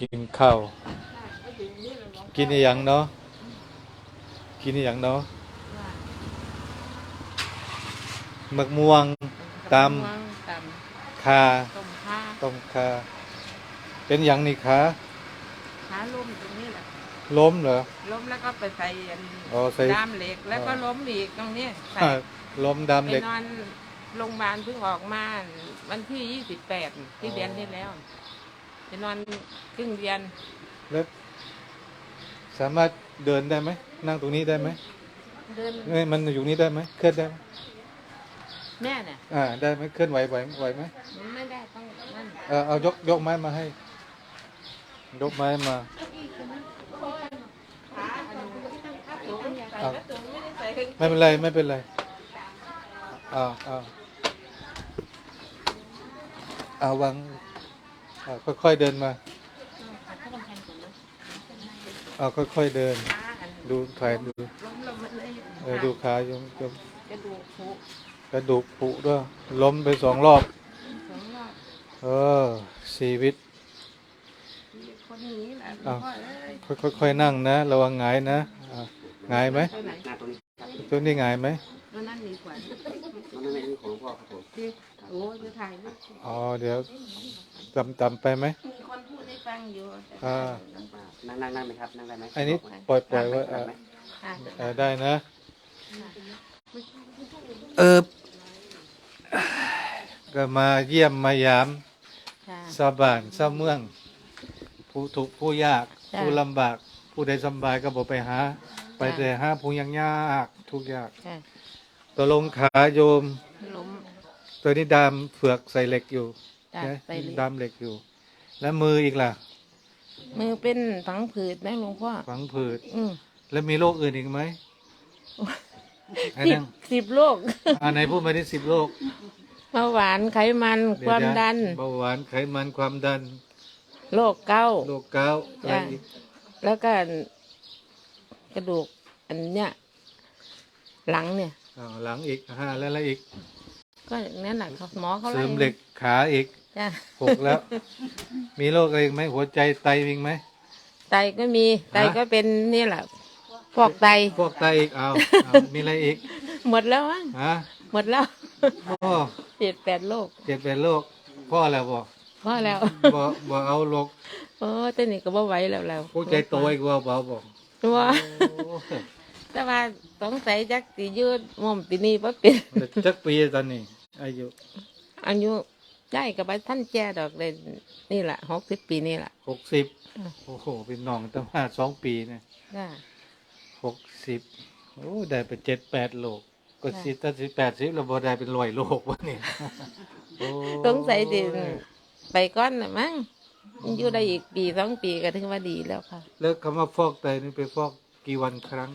กินข้าว กินอหย่างเนาะ กินอหย่างเนาะมะม่วงตำมะม่วงตคาำต้มข้าต้มคา เป็นอย่างนี้คะขาล้มตรงนี้แหละล้มเหรอ ล้มแล้วก็ไปใส่อันอ๋อใส่ ด้ามเหล็กแล้วก็อ๋อล้มอีกตรงนี้ใส่อ่าล้มดำไปเหล็ก นอนโรงพยาบาลเพิ่งออกมาวันที่ยี่สิบแปดที่เดือนที่แล้ว ไปนอนครึ่งเดือนแล้วสามารถเดินได้ไหมนั่งตรงนี้ได้ไหมเดินเอ้ยมันอยู่นี้ได้ไหมเคลื่อนได้ไหมแม่เนี่ยอ่าได้ไหมเคลื่อนไหวไหวไหวไหมไม่ได้ต้องนั่นเออเอายกยกไม้มาให้ ยกไม้มาใส่กระตุ้นไม่ได้ใส่กางเกงไม่เป็นไรไม่เป็นไรเอาเอาเอาวางเอาค่อยๆเดินมาเอาค่อยๆเดินขาอันดูถ่ายดูล้มแล้วมันเลยเออดูขายงยงกระดูกผุกระดูกผุด้วยล้มไปสองรอบ สองรอบเออชีวิตคนนี้แหละอ้าวพ่อเอ้ยค่อยๆนั่งนะ ระวังหงายนะอะหงายไหมตัวไหนตัวนี้หงายไหมตัวนั้นดีกว่านั่นนั่นนี่ของหลวงพ่อครับผมที่โอ้จะถ่ายรูป อ๋อเดี๋ยว จำจำไปไหมมีคนพูดให้ฟังอยู่แต่อ่านั่งนั่งนั่งไหมครับ นั่งได้ไหมอันนี้ปล่อยปล่อยไว้อะอ่าเออได้นะ เออก็มาเยี่ยมมายามค่ะชาวบ้านชาวเมือง ผู้ทุกข์ผู้ยากจ้ะผู้ลำบาก ผู้ใดสำบายก็บอกไปหา ไปจ้ะแต่หาผู้ยังยากทุกข์ยากค่ะตัวลงขาโยม ล้ม ตัวนี้ดามเฟือกใส่เหล็กอยู่ จ้ะนะไปเลยดามเหล็กอยู่ แล้วมืออีกล่ะ มือเป็นฝังผืดไหมหลวงพ่อฝังผืดอืมแล้วมีโรคอื่นอีกไหมอันสิบนั้นสิบโรคอันไหนพูดมาที่สิบโรคเบาหวานไขมันเยความนะดันเบาหวานไขมันความดันโรคเก้าต์โรคเกาต์อะไรจ้ะอีกแล้วก็กระดูกอันเนี้ยหลังเนี่ยอ้าวหลังอีกห้าแล้วอะไรอีก ก็อย่างนั้นแหละครับหมอเขาเสริมเหล็กขาอีกจ้ะหกแล้ว มีโรคอะไรอีกไหมหัวใจไตอีกไหม ไตก็มีไตฮะ ก็เป็นนี่แหละฟอกไตพวกไตอีกเอาเอามีอะไรอีกหมดแล้วมั้งฮะหมดแล้วพ่อเจ็ดแปดโรคเจ็บเป็นโรคพ่อแล้วบอกพอแล้วบอกบอกเอาโรคโอ้แต่นี่ก็บ่ไหวแล้วแล้วผู้ใจโตอีกว่าบอกบอกว่าโอ้แต่ว่าสงสัยจักสิยืดมุมปีนี้บ่เป็นแต่จักปีตอนนี้ อายุอายุได้กับไปท่านแก่ดอกเลยนี่แหละหกสิบปีนี่แหละหกสิบอะโอ้โหเป็นน้องตั้งห้าสองปีเนี่ยจ้ะหกสิบโอ้ได้ไปเจ็ดแปดโลกก็ค่ะสิถ้าสิแปดสิบเราบ่ได้เป็นร้อยโลกวะเนี่ยโอ้สงสัยดิไปก้อนน่ะมั้งอยู่ได้อีกปีสองปีก็ถึงว่าดีแล้วค่ะ แล้วคำว่าฟอกไตนี่ไปฟอกกี่วันครั้ง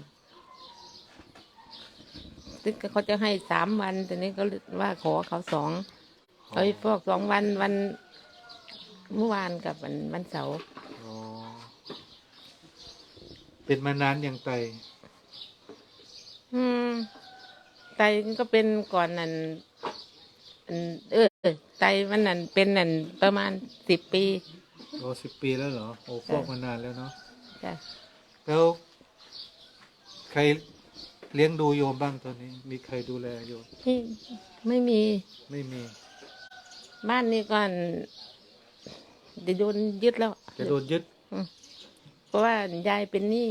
ซึ่งเขาจะให้สามวัน แต่นี้ก็ว่าขอเขาสองเอาไปพวกสองวันวันเมื่อวานกับวันวันเสาร์อ๋อเป็นมานานอย่างไต อืม ไตมันก็เป็นก่อนนั่นอันเออไตมันนั่นเป็นนั่นประมาณสิบปีโอ้สิบปีแล้วเหรอ โอ้ฟอกมานานแล้วเนาะ จ้ะ แล้วใคร เลี้ยงดูโยมบ้างตอนนี้ มีใครดูแลโยมที่ไม่มีไม่มี บ้านนี้ก่อนจะโดนยึดแล้ว จะโดนยึดเพราะว่ายายเป็นหนี้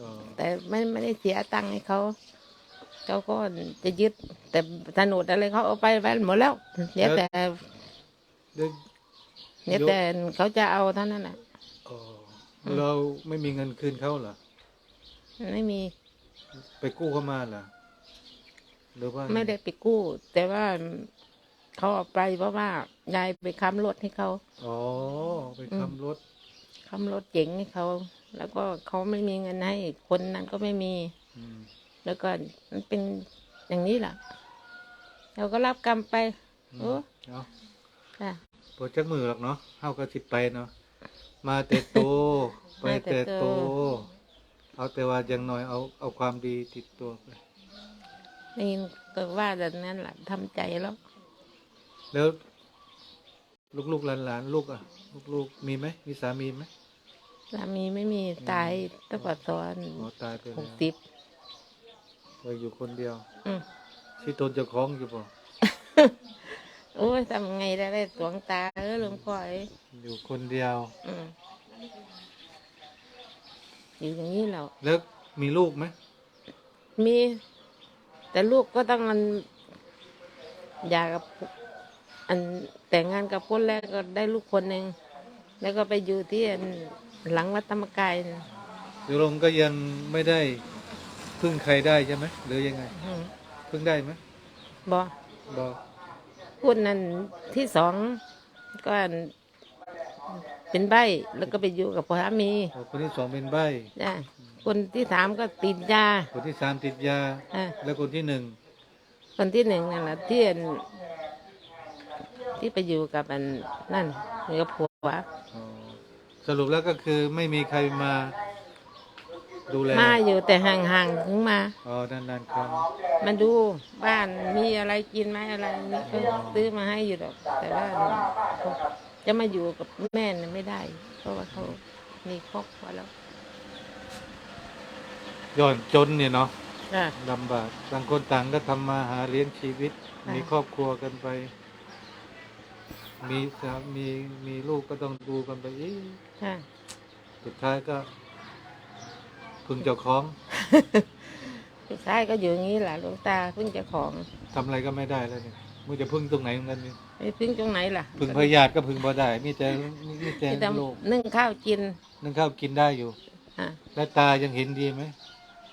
อ๋อแต่ไม่ไม่ได้เสียตังค์ให้เขาเขาก็จะยึด แต่โฉนดอะไรเขาเอาไปไว้หมดแล้วเหลือแต่เดี๋ยวเหลือแต่เขาจะเอาเท่านั้นแหละอ๋อเราไม่มีเงินคืนเขาเหรอไม่มี ไปกู้เข้ามาเหรอหรือว่าไม่ได้ไปกู้ แต่ว่าเขาเอาไปเพราะว่ายายไปค้ำรถให้เขาอ๋อไปทำรถค้ำรถเจ๋งให้เขาแล้วก็เขาไม่มีเงินให้คนนั้นก็ไม่มีอืมแล้วก็มันเป็นอย่างนี้แหละเราก็รับกรรมไปโอ้เอาค่ะปวดจักมือหรอกเนาะเฮาก็สิไปเนาะมาแต่โต ไปแต่โต เอาแต่ว่าอย่างน้อยเอาเอาความดีติดตัวไปนี่ก็ว่าแบบนั้นแหละทำใจแล้ว แล้ว ลูกๆหลานๆลูกอะ ลูกๆมีไหมมีสามีไหมสามีไม่มีตายตั้งแต่ตอนอ๋อตายไปหแล้วกสิบเราอยู่คนเดียวอืม ที่ตนเจะคล้าของอยู่ป่ะโอ้ยทำไงได้ได้สวงตาเออหลวงพ่อเอ้ยอยู่คนเดียว อืม อยู่อย่างนี้แล้วแล้วมีลูกไหมมี แต่ลูกก็ต้องมันอยากกับอันแต่งงานกับคนแรกก็ได้ลูกคนหนึ่งแล้วก็ไปอยู่ที่อันหลังวัดธรรมกายน่ะโยมก็ยังไม่ได้พึ่งใครได้ใช่ไหมหรือยังไงอืมพึ่งได้ไหมบอบอกพูดนั่นที่สองก็อัน เป็นใบแล้วก็ไปอยู่กับสามีอ๋อคนที่สองเป็นใบจ้ะคนที่สามก็ติดยา คนที่สามติดยา อะ แล้วคนที่หนึ่งคนที่หนึ่งนั่นแหละที่อันที่ไปอยู่กับอันนั่นอยู่กับผัวอ๋อสรุปแล้วก็คือไม่มีใครมาดูแลมาอยู่แต่ห่างๆถึงมา อ๋อนานๆครั้งมาดูบ้านมีอะไรกินไหมอะไรนี่ก็ซื้อมาให้อยู่หรอก แต่ว่าเขา จะมาอยู่กับแม่น่ะไม่ได้ เพราะว่าเขามีครอบครัวแล้วย้อนจนเนี่ยเนาะจ้ะลำบากต่างคนต่างก็ทำมาหาเลี้ยงชีวิต ค่ะ มีครอบครัวกันไป มีสามีมีลูกก็ต้องดูกันไปอีกค่ะ สุดท้ายก็พึงเจ้าของสุดท้ายก็อยู่อย่างนี้แหละหลวงตาเพิ่งจะของทำอะไรก็ไม่ได้แล้วเนี่ย มึงจะพึ่งตรงไหนของกันนี่ไม่พึ่งตรงไหนล่ะพึ่งพยาธิก็พึ่งบ่ได้ มีแต่มีแต่ที่โลกทำนึ่งข้าวกิน นึ่งข้าวกินได้อยู่อะแล้วตายังเห็นดีไหม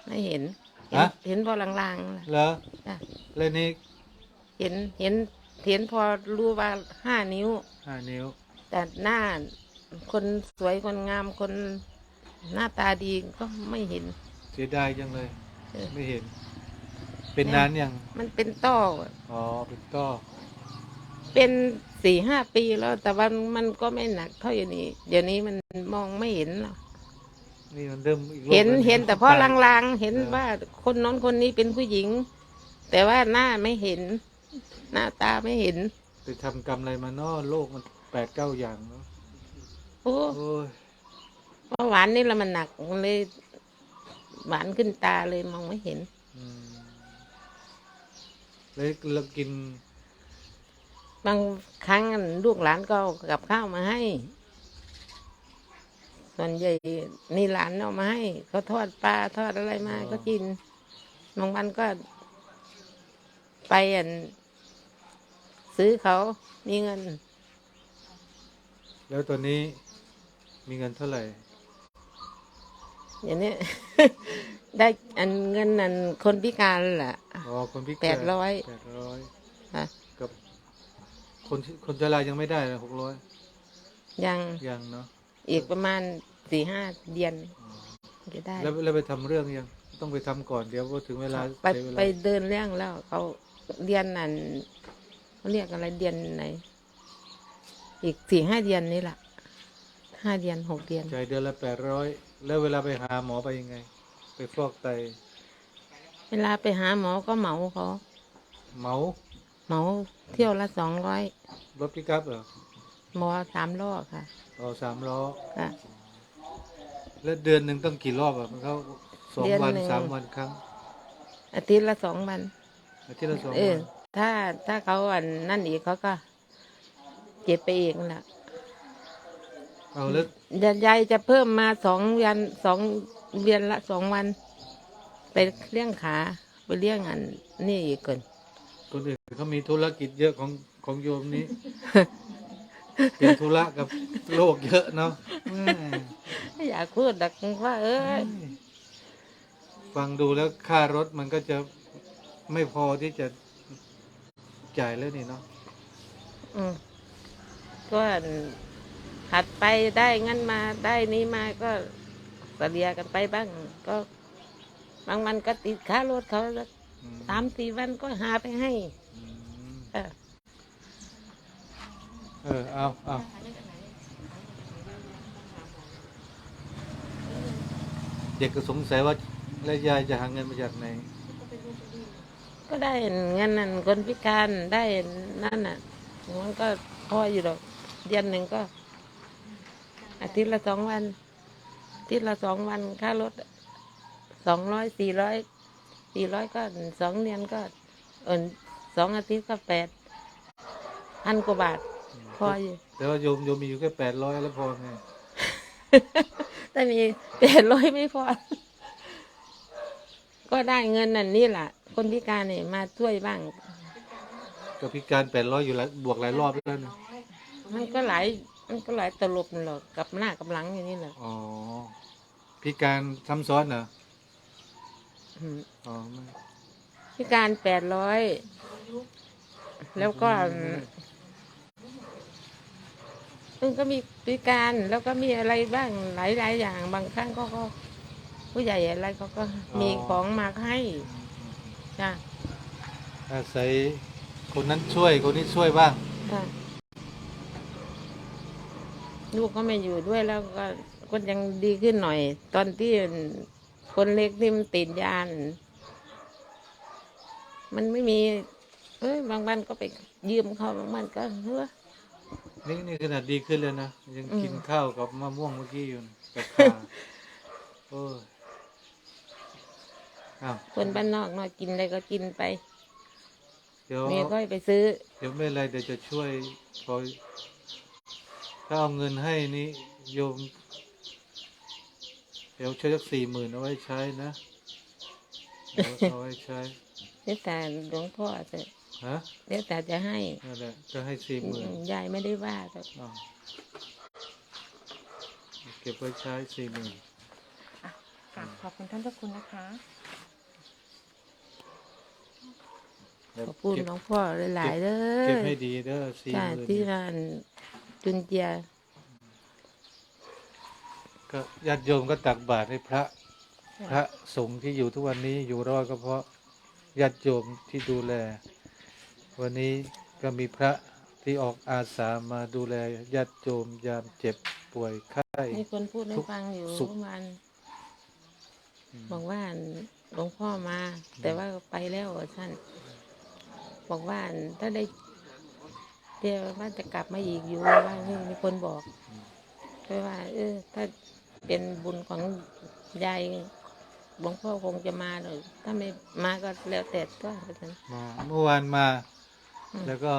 ไม่เห็นเห็นฮะเห็นพอลางๆล่ะแล้วจ้ะแล้วนี่เห็นเห็นเห็นพอรู้ว่าห้านิ้วห้านิ้ว แต่หน้าคนสวยคนงามคนหน้าตาดีก็ไม่เห็น เสียดายจังเลยเออไม่เห็น เป็นนานยังมันเป็นต้ออ๋อเป็นต้อเป็นสี่ห้าปีแล้ว แต่ว่ามันก็ไม่หนักเท่าอย่างนี้ เดี๋ยวนี้มันมองไม่เห็นหรอกนี่มันเริ่มอีกโรคเห็นแล้วเห็นแต่พอตายลางๆเห็นว่าคนน้นคนนี้เป็นผู้หญิง แต่ว่าหน้าไม่เห็น หน้าตาไม่เห็นไปทำกรรมอะไรมาเนาะโลกมันแปดเก้าอย่างเนาะโอ้โอ้ยเมื่อหวานนี่ละมันหนักมันเลยหวานขึ้นตาเลยมองไม่เห็น อืม แล้วเรากิน บางครั้งลูกหลานก็เอากับข้าวมาให้ ส่วนใหญ่นี่หลานเอามาให้เขาทอดปลาทอดอะไรมาก็กินบางวันก็ ไปอันซื้อเขามีเงิน แล้วตอนนี้มีเงินเท่าไหร่ อย่างนี้ ได้อันเงินนันคนพิการแหละ อ๋อคนพิการแปดร้อยแปดร้อยค่ะ กับคนที่คนชรายังไม่ได้เลยหกร้อยยังยังเนาะอีกประมาณสี่ห้าเดือนอ๋อจะได้ แล้วแล้วไปทำเรื่องยัง ต้องไปทำก่อนเดี๋ยวพอถึงเวลาไปเสียเวลาไปเดินเรื่องแล้วเขาเรียนนั่นเขาเรียกอะไรเดือนไหน อีกสี่ห้าเดือนนี่แหละห้าเดือนหกเดือน จ่ายเดือนละแปดร้อยแล้วเวลาไปหาหมอไปยังไง ไปฟอกไต เวลาไปหาหมอก็เหมาเขาเหมาเหมาเที่ยวละสองร้อยรถปิกัพเหรอหมอสามล้อค่ะอ๋อสามล้อ ค่ะ แล้วเดือนหนึ่งต้องกี่รอบอะมันเขาสองเดือนวันหนึ่ง สามวันครั้งอาทิตย์ละสองวัน อาทิตย์ละสองเอวัอ นถ้าถ้าเขาอันนั่นอีกเขาก็เจ็บไปเองแหละเอาแล้วยายจะเพิ่มมาสองเดือนสอง เดือนละสองวัน ไปเลี้ยงขา ไปเลี้ยงอันนี่อีกก่อนคนอื่นเขามีธุรกิจเยอะของของโยมนี้ เป็นธุระกับโลกเยอะเนาะแม่ไม่อยากพูดดักว่า เอ้ยฟังดูแล้วค่ารถมันก็จะไม่พอที่จะจ่ายแล้วนี่เนาะอืมก็หัดไปได้งั้นมาได้นี้มาก็ เสียกันไปบ้าง ก็ บางวันก็ติดค่ารถเขาสักอืมสามสี่วันก็หาไปให้อืมเออเออเอาเอาเด็กก็สงสัยว่าแล้วยายจะหาเงินมาจากไหน ก็ได้เงินนั่นคนพิการได้นั่นน่ะมันก็พออยู่หรอกเดือนหนึ่งก็ทิตย์ละสองวันอา ทิตย์ละสองวันค่ารถสองร้อยสี่ร้อยสี่ร้อยก็สองเดือนก็เออสองอาทิตย์ก็แปดพันกว่าบาท พออยู่แต่ว่าโยมโยมมีอยู่แค่แปดร้อยแล้วพอไงแต่มีแปดร้อยไม่พอ ก็ได้เงินนั่นนี่แหละคนพิการเนี่ยมาช่วยบ้างก็พิการแปดร้อยอยู่แล้วบวกหลายรอบแล้วนะมันก็หลาย มันก็หลายตลบนั่นหรอกกับหน้ากับหลังอย่างนี้แหละอ๋อพิการซ้ำซ้อนเหรออืมอ๋อไม่พิการแปดร้อยแล้วก็มันก็มีพิการแล้วก็มีอะไรบ้างหลายหลายๆอย่าง บางครั้งก็ก็ ผู้ใหญ่อะไรเขาก็มีของมาให้จ้ะอาศัยคนนั้นช่วยคนนี้ช่วยบ้าง ค่ะ ลูกก็ไม่อยู่ด้วยแล้วก็ก็ยังดีขึ้นหน่อย ตอนที่คนเล็กที่มันติดยาน มันไม่มี เอ้ยบางวันก็ไปยืมเขาบางวันก็เฮ้อนี่นี่ขนาดดีขึ้นเลยนะยังอืมกินข้าวกับมะม่วงเมื่อกี้อยู่กับข้าวโอ้ยอ้าวคนบ้านนอกมากินอะไรก็กินไปเดี๋ยวเมียก็ไปซื้อ เดี๋ยวไม่เป็นไรเดี๋ยวจะช่วยพอ ถ้าเอาเงินให้นี่โยมเดี๋ยวช่วยสักสี่หมื่นเอาไว้ใช้นะเอาเอาไว้ใช้ เดี๋ยวแต่หลวงพ่อจะฮะเดี๋ยวแต่จะให้นั่นแหละก็ให้สี่หมื่นยายไม่ได้ว่าแต่อ้าวเก็บไว้ใช้สี่หมื่นอะกราบขอบคุณท่านเจ้าคุณนะคะขอบคุณหลวงพ่อหลายๆเด้เก็บอให้ดีเด้อสี่จ้าหมื่นที่ร้าน จุนเจีย ก็ญาติโยมก็ตักบาตรให้พระ พระสงฆ์ที่อยู่ทุกวันนี้อยู่รอดก็เพราะญาติโยมที่ดูแล วันนี้ก็มีพระที่ออกอาสามาดูแลญาติโยมยามเจ็บป่วยไข้มีคนพูดให้ทุกฟังอยู่สุขเมื่อวานบอกว่าหลวงพ่อมา แต่ว่าไปแล้วท่าน บอกว่าถ้าได้ เดี๋ยวว่าจะกลับมาอีกอยู่ว่านี่มีคนบอกเพราะว่า เออ ถ้าเป็นบุญของยายหลวงพ่อคงจะมาเลยถ้าไม่มาก็แล้วแต่ก็ท่านมาเมื่อวานมาอืมแล้วก็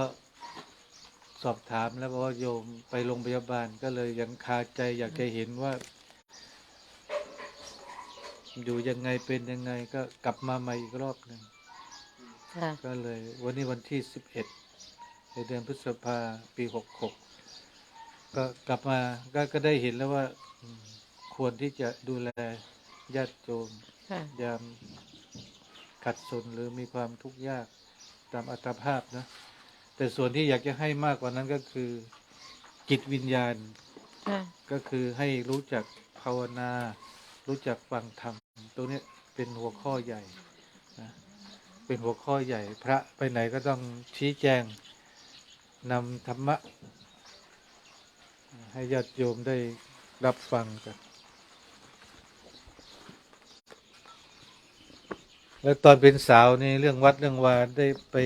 สอบถามแล้วบอกว่าโยมไปโรงพยาบาลก็เลยยังคาใจอยากจะเห็นว่า อยู่ยังไงเป็นยังไงก็กลับมาใหม่อีกรอบหนึ่งค่ะก็เลย วันนี้วันที่สิบเอ็ดใน เดือนพฤษภาปีหกหกก็กลับมาก็ก็ได้เห็นแล้วว่าอืมควรที่จะดูแลญาติโยมค่ะยามขัดสนหรือมีความทุกข์ยากตามอัตภาพนะ แต่ส่วนที่อยากจะให้มากกว่านั้นก็คือจิตวิญญาณค่ะก็คือให้รู้จักภาวนา รู้จักฟังธรรมตรงเนี้ยเป็นหัวข้อใหญ่นะเป็นหัวข้อใหญ่ พระไปไหนก็ต้องชี้แจง นำธรรมะ ให้ญาติโยมได้รับฟังกัน แล้วตอนเป็นสาวนี่เรื่องวัดเรื่องวาได้ไป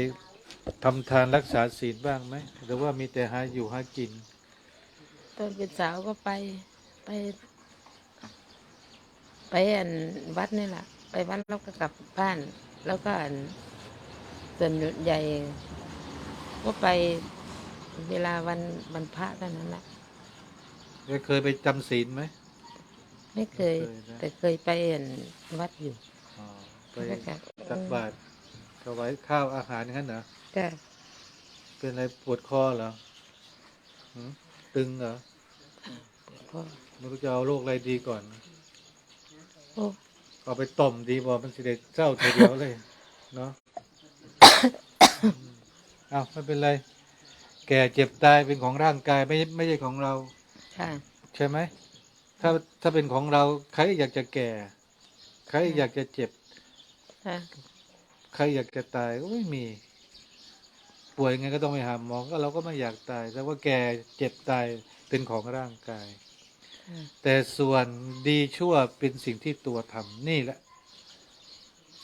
ทำทานรักษาศีลบ้างไหม หรือว่ามีแต่หาอยู่หากิน ตอนเป็นสาวก็ไปไป ไปอันวัดนี่แหละไปวัดแล้วก็กลับบ้าน แล้วก็อันส่วนใหญ่ก็ไป เวลาวันวันพระเท่านั้นแหละได้เคยไปจำศีลไหม ไม่เคย ไม่เคยนะ แต่เคยไปอันวัดอยู่อ๋อไปแล้วก็ตักบาตรถวายข้าวอาหารอย่างนั้นเหรอก็เป็นอะไรปวดคอเหรอหืมตึงเหรอพอไม่รู้จะเอาโรคอะไรดีก่อน โอ้เอาไปต้มดีบอกมันสิเด็เจ้าทีเดียวเลย เนาะ อืมเอาไม่เป็นไรแก่เจ็บตายเป็นของร่างกายไม่ไม่ใช่ของเรา ค่ะ ใช่ไหมถ้าถ้าเป็นของเราใครอยากจะแก่ ใครอยากจะเจ็บ ค่ะ ใครอยากจะตายก็ไม่มี ป่วยไงก็ต้องไปหาหมอก็เราก็ไม่อยากตายแต่ว่าแก่เจ็บตายเป็นของร่างกายค่ะแต่ส่วนดีชั่วเป็นสิ่งที่ตัวทำนี่แหละ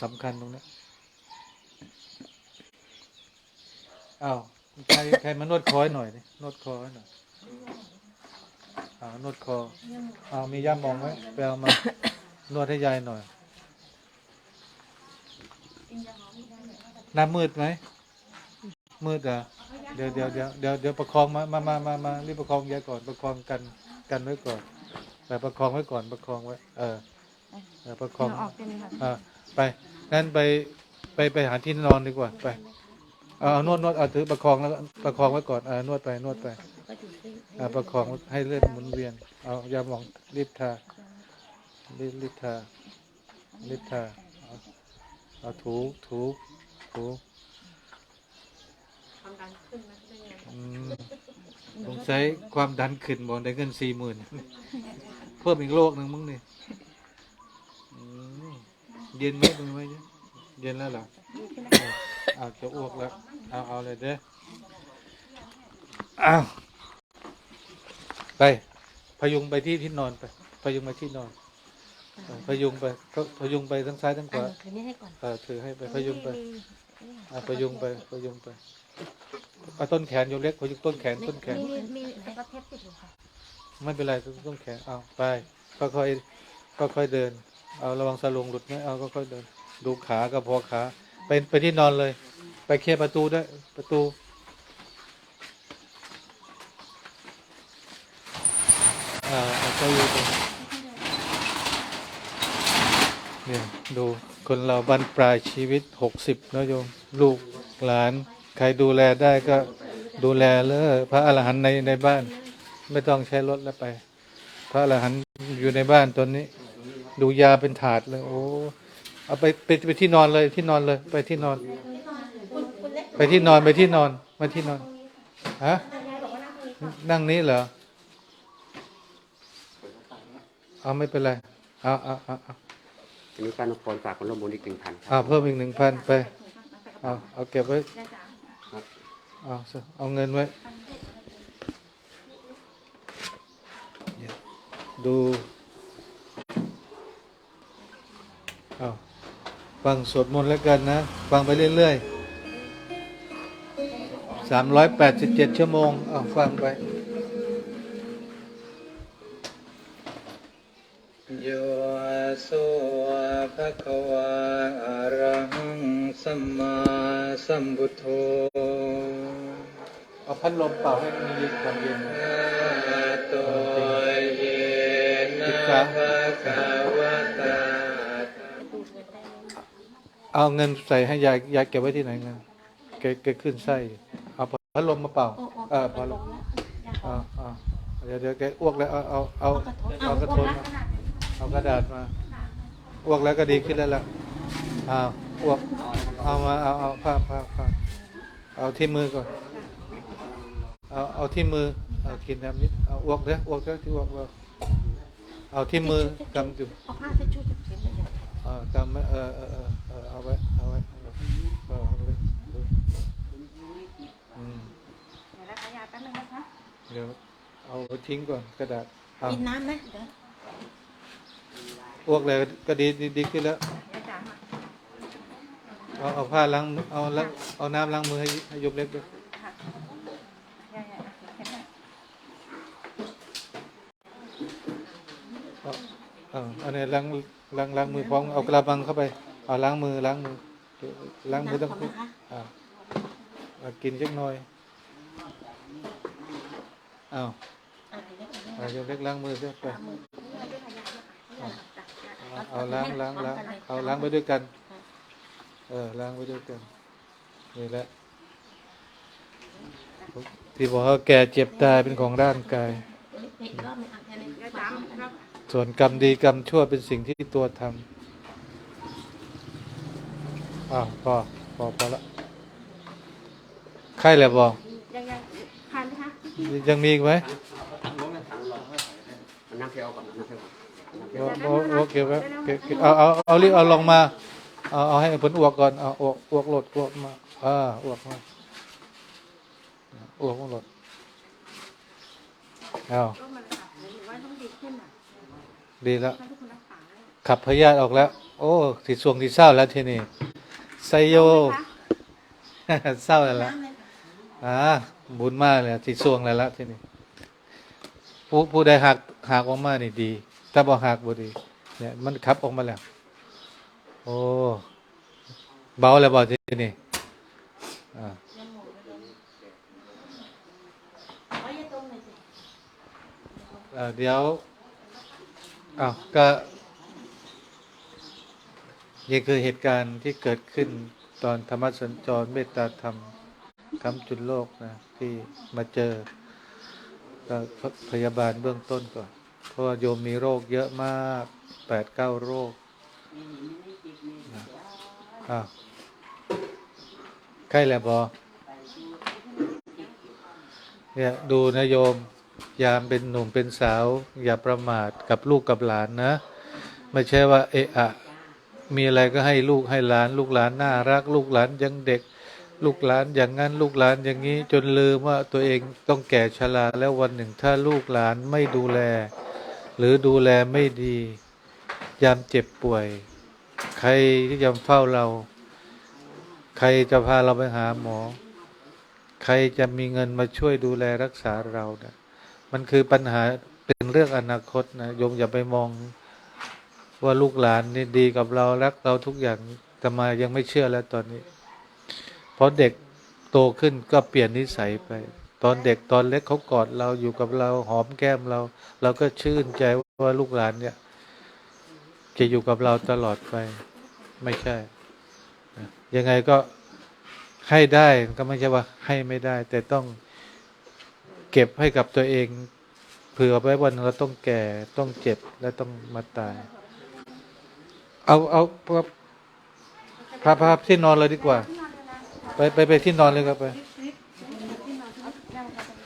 สำคัญตรงนี้อ้าว ใครใครมานวดคอให้หน่อยนี่นวดคอให้หน่อยเอาานวดคอเอามีย่ามองไหมไปเอามานวดให้ยายหน่อยหน้ามืดไหมมืดเหรอเดี๋ยวเดี๋ยวเดี๋ยวเดี๋ยวเดี๋ยวประคองมามามามามารีบประคองยายก่อนประคองกันกันไว้ก่อนแต่ประคองไว้ก่อนประคองไว้ เออเออประคองเดี๋ยวออกเป็นค่ะอ่าไปงั้นไปไปไปหาที่นอนดีกว่าไป เอาเอานวดนวดเอาถือประคองแล้วก็ประคองไว้ก่อนเออนวดไปนวดไปอ่าประคองให้เลือดหมุนเวียน เอายาหมองรีบทารีบรีบทารีบทาเอาเอาถูถูถูอืมสงสัยความดันขึ้นบอกได้เงินสี่หมื่นเพิ่มอีกโรคหนึ่งมึงนี่อืมเย็นไหมมึงไหมเนี่ยเย็นแล้วเหรอเออเอาจะอ้วกแล้ว เอาเอาเลยเด้ออ้าวไปพยุงไปที่ที่นอนไปพยุงไปที่นอนเออพยุงไปก็พยุงไปทั้งซ้ายทั้งขวาคืนนี้ให้ก่อนเออถือให้ไปพยุงไปอะพยุงไปพยุงไปเอาต้นแขนโยกเล็กพยุงต้นแขนต้นแขน มีมีแต่ก็เทปติดอยู่ค่ะไม่เป็นไรต้องแขนเอาไปก็ค่อยก็ค่อยเดิน เอาระวังสลงหลุดไหมเอาก็ค่อยเดิน ดูขากับพอขา ไปไปที่นอนเลย ไปเคลียร์ประตูด้วยประตูอ่าเอาเก้าอี้ไปเนี่ยดูคนเราบั้นปลายชีวิตหกสิบนะโยมลูกหลาน ใครดูแลได้ก็ดูแลเลยพระอรหันต์ในในบ้าน ไม่ต้องใช้รถแล้วไป พระอรหันต์อยู่ในบ้านตอนนี้ ดูยาเป็นถาดเลย โอ้ เอาไปไปไปที่นอนเลยที่นอนเลย ไปที่นอน ไปที่นอนไปที่นอนมาที่นอนฮะนั่งนี้เหรอเอาไม่เป็นไรเอาเอาเอาเอาอันนี้ป้านครฝากคนร่วมบุญอีกหนึ่งพันคเอารับเพิ่มอีกหนึ่งพันไปเอาเอาเก็บไว้ครับเอาสิเอาเงินไว้เนี่ยดูเอา ฟังสวดมนต์แล้วกันนะ ฟังไปเรื่อยๆสามร้อยแปดสิบเจ็ดชั่วโมงเอาฟังไปโยโสภะคะวาอะระหังสัมมาสัมพุทโธเอาพัดลมเป่าให้มันมีความเย็นโตเยนะภะคะ เอาเงินใส่ให้ยายยายเก็บไว้ที่ไหนเงินแกแกขึ้นไส้อยู่เอาพัดลมมาเป่า เออพัดลมเอาเอาเดี๋ยวเดี๋ยวแกอ้วกแล้วเอาเอาเอาเอากระทนมาเอากระดาษมาอ้วกแล้วก็ดีขึ้นแล้วล่ะอ้าวอ้วกเอามาเอาเอาผ้าผ้าผ้าเอาที่มือก่อนเอาเอาที่มือเอากินน้ำนิดเอาอ้วกเด้ออ้วกเด้อที่อ้วกว่าเอาที่มือกำจุ่มเอาผ้าเช็ดชูเช็ดเลยเออกำไว้เออเออเออเอาไว้เอาไว้เอาไว้เออเอาไว้อืมเดี๋ยวนะคะยาแป๊บนึงนะคะเดี๋ยวเอาทิ้งก่อนกระดาษเอากินน้ำไหมเดี๋ยวอ้วกแล้วก็ดีดีดีขึ้นแล้วยาจ๋ามาเอาเอาผ้าล้างมือเอาล้างเอาน้ำล้างมือให้ให้ยกเล็กด้วยค่ะยายาเห็นไหมเอาเอาอันนี้ล้าง ล้างล้างมือพร้อมเอากระบังเข้าไปเอาล้างมือล้างมือล้างมือต้องอ่ากินจักน่อยเอาเดี๋ยวเดี๋ยวเอายกเล็กล้างมือด้วยไปเอาเอาล้างล้างล้างเอาล้างไปด้วยกัน เออล้างไปด้วยกันนี่แหละที่บอกว่าแก่เจ็บตายเป็นของร่างกาย อีกรอบหนึงอะแค่นี้ยาจ๋าครับส่วนกรรมดีกรรมชั่วเป็นสิ่งที่ตัวทำอ้าวพอพอพอละใครแหละบอกยังยังทานไหมคะยังมีอีกไหมถังล้มนะถังล้มเอาน้ำเพียวก่อนน้ำเพียวก่อนน้ำเพียวโอ้โอ้โอเคไหมเก็บเก็บเอาเอาเอารีบเอาลงมาเอาเอาให้ผลอ้วกก่อนเอาอ้วกอ้วกหลดอ้วกมาอ่าอ้วกมาอ้วกมาหลดเอา ดีแล้วให้ทุกคนรักษาแล้ว ขับพยาธิออกแล้ว โอ้ติดสวงติดเศร้าแล้วทีนี้ไซโยเศร้าแล้วล่ะน้ำเลยค่ะอ่าบุญมากเลยติดสวงแล้วละทีนี้ผู้ผู้ใดหักหักออกมานี่ดี ถ้าบ่หักบ่ดี เนี่ย มันขับออกมาแล้ว โอ้เบาแล้วบ่ทีนี่อ่าเอ่อเดี๋ยว อ้าวก็นี่คือเหตุการณ์ที่เกิดขึ้นตอนธรรมสัญจรเมตตาธรรมคำจุนโลกนะ ที่มาเจอก็พยาบาลเบื้องต้นก่อน เพราะว่าโยมมีโรคเยอะมากแปดเก้าโรคอ้าวใกล้แล้วบอเนี่ย ดูนะโยม ยามเป็นหนุ่มเป็นสาว อย่าประมาทกับลูกกับหลานนะ ไม่ใช่ว่าเอะอะมีอะไรก็ให้ลูกให้หลาน ลูกหลานน่ารัก ลูกหลานยังเด็ก ลูกหลานอย่างนั้นลูกหลานอย่างนี้จนลืมว่าตัวเองต้องแก่ชราแล้ววันหนึ่งถ้าลูกหลานไม่ดูแล หรือดูแลไม่ดี ยามเจ็บป่วย ใครที่จะเฝ้าเรา ใครจะพาเราไปหาหมอ ใครจะมีเงินมาช่วยดูแลรักษาเรานะ มันคือปัญหาเป็นเรื่องอนาคตนะโยมอย่าไปมองว่าลูกหลานนี่ดีกับเรารักเราทุกอย่างแต่มายังไม่เชื่อแล้วตอนนี้เพราะเด็กโตขึ้นก็เปลี่ยนนิสัยไป ตอนเด็กตอนเล็กเขากอดเราอยู่กับเราหอมแก้มเรา เราก็ชื่นใจว่าลูกหลานเนี่ย จะอยู่กับเราตลอดไป ไม่ใช่ ยังไงก็ให้ได้ก็ไม่ใช่ว่าให้ไม่ได้ แต่ต้อง เก็บให้กับตัวเองเผื่อไว้วันหนึ่งเราต้องแก่ต้องเจ็บและต้องมาตาย เอาเอาพาพาพาที่นอนเลยดีกว่า ไปไปไปที่นอนเลยครับไป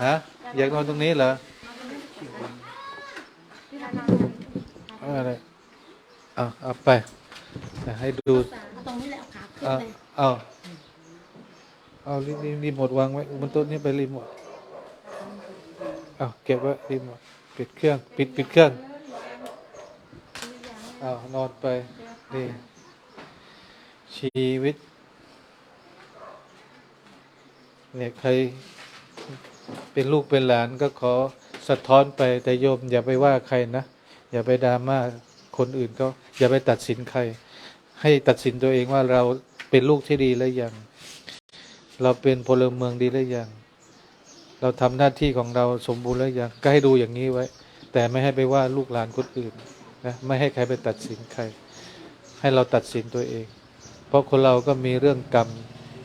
ฮะอยากนอนตรงนี้เหรอเอาอะไรเอาเอาไปให้ดูตรงนี้แหละขาขึ้นเอาเลยเอาเอารีรีรีโมทวางไว้บนโต๊ะนี้ไปรีโมท เอาเก็บไว้รีโมทปิดเครื่อง ปิดปิดเครื่องเอานอนไปนี่ชีวิต เนี่ยใครเป็นลูกเป็นหลานก็ขอสะท้อนไปแต่โยม อย่าไปว่าใครนะ อย่าไปดราม่าคนอื่นก็ อย่าไปตัดสินใคร ให้ตัดสินตัวเองว่าเราเป็นลูกที่ดีแล้วยัง เราเป็นพลเมืองดีแล้วยัง เราทำหน้าที่ของเราสมบูรณ์แล้วยังก็ให้ดูอย่างนี้ไว้ แต่ไม่ให้ไปว่าลูกหลานคนอื่นนะไม่ให้ใครไปตัดสินใคร ให้เราตัดสินตัวเอง เพราะคนเราก็มีเรื่องกรรม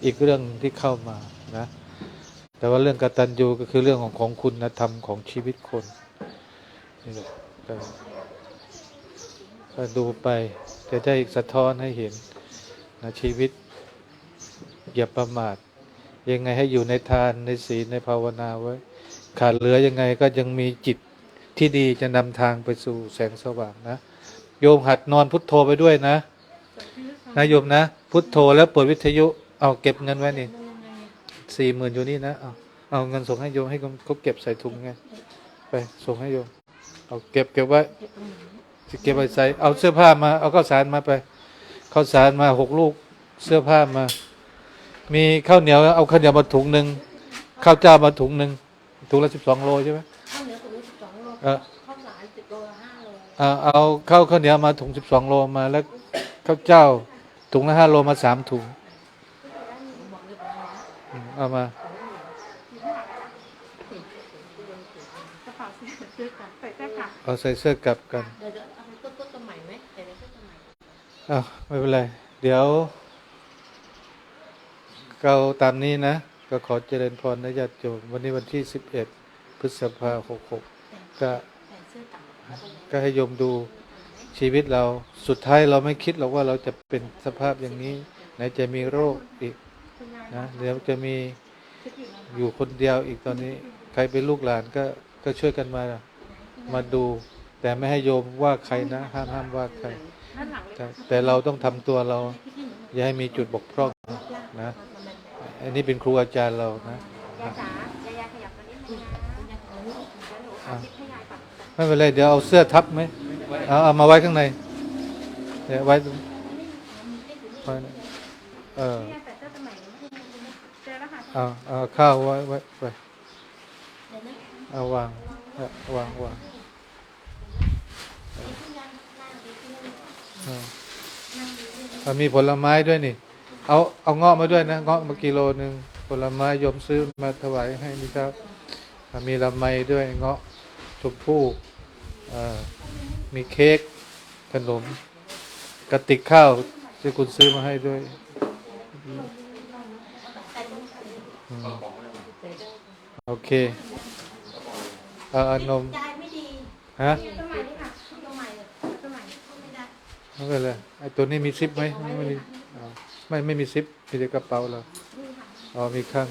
อีกเรื่องที่เข้ามานะแต่ว่าเรื่องกตัญญูก็คือเรื่องของของคุณธรรมของชีวิตคนนี่แหละก็ก็ดูไปจะได้สะท้อนให้เห็นนะชีวิตอย่าประมาท ยังไงให้อยู่ในทานในศีลในภาวนาไว้ ขาดเหลือยังไงก็ยังมีจิตที่ดีจะนำทางไปสู่แสงสว่างนะ โยมหัดนอนพุทโธไปด้วยนะนะโยมนะ พุทโธแล้วเปิดวิทยุเอาเก็บเงินไว้นี่สี่หมื่นอยู่นี่นะเอาเอาเงินส่งให้โยมให้เขาเก็บใส่ถุงไงไปส่งให้โยมเอาเก็บเก็บไว้เก็บไว้ใส่เอาเสื้อผ้ามาเอาข้าวสารมาไปข้าวสารมาหกลูกเสื้อผ้ามา มีข้าวเหนียวเอาข้าวเหนียวมาถุงหนึ่งข้าวเจ้ามาถุงหนึ่งถุงละสิบสองโลใช่ไหมข้าวเหนียวถุงสิบสองโลเออข้าวสารสิบโลละห้าโลเอาเอาข้าวข้าวเหนียวมาถุงสิบสองโลมาแล้วข้าวเจ้าถุงละห้าโลมาสามถุงอืมเอามากระเป๋าเสื้อเสื้อกันใส่เสื้อขาดเอาใส่เสื้อกลับกันเดี๋ยวเดี๋ยวเอาไปต้นต้นตัวใหม่ไหมเดี๋ยวเดี๋ยวต้นตัวใหม่อ้าวไม่เป็นไร เดี๋ยว เราตามนี้นะ ก็ขอเจริญพรนะญาติโยมวันนี้วันที่สิบเอ็ดพฤษภาหกหกก็ใส่เสื้อต่ำก็ให้โยมดูชีวิตเราสุดท้ายเราไม่คิดหรอกว่าเราจะเป็นสภาพอย่างนี้ ไหนจะมีโรคอีกนะเดี๋ยวจะมีอยู่คนเดียวอีกตอนนี้ ใครเป็นลูกหลานก็ก็ช่วยกันมามาดู แต่ไม่ให้โยมว่าใครนะห้ามห้ามว่าใครด้านหลังเลยแต่แต่เราต้องทำตัวเรา อย่าให้มีจุดบกพร่องนะ อันนี้เป็นครูอาจารย์เรานะยายจ๋ายายยายขยับมานิดนึงนะเดี๋ยวหนูหาทิปให้ยายก่อนไม่เป็นไรเดี๋ยวเอาเสื้อทับไหมเอาเอามาไว้ข้างในเดี๋ยวไว้ตรงไว้เออยายใส่เสื้อตัวใหม่เจอแล้วค่ะเอาเอาข้าวไว้ไว้ไว้เอาวางยเออวางวางเออเอามีผลไม้ด้วยนี่ เอาเอาเงาะมาด้วยนะเงาะมากิโลหนึ่งผลไม้ยมซื้อมาถวายให้นี่ครับอ่ามีลำไมด้วยเงาะชมพู่มีเค้กขนมกระติกข้าวที่คุณซื้อมาให้ด้วยโอเคเอานมฮะตัวใหม่นี่ค่ะไม่เป็นไรไอตัวนี้มีซิปไหมไม่มี ไม่ไม่มีซิป มีแต่กระเป๋าเราอ๋อมีข้าง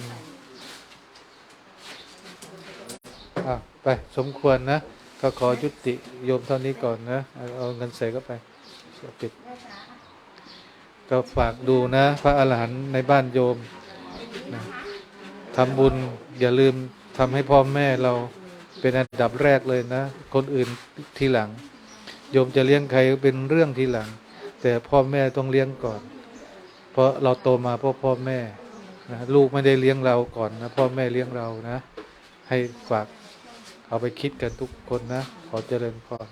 อะไปสมควรนะ ก็ขอยุติโยมเท่านี้ก่อนนะ เอาเงินใส่เข้าไปปิด ก็ฝากดูนะ พระอาหารหันต์ในบ้านโยมนะทำบุญอย่าลืมทำให้พ่อแม่เราเป็นอันดับแรกเลยนะ คนอื่นทีหลัง โยมจะเลี้ยงใครเป็นเรื่องทีหลัง แต่พ่อแม่ต้องเลี้ยงก่อน เพราะเราโตมาเพราะพ่อแม่นะลูกไม่ได้เลี้ยงเราก่อนนะพ่อแม่เลี้ยงเรานะ ให้ฝากเอาไปคิดกันทุกคนนะ ขอเจริญพร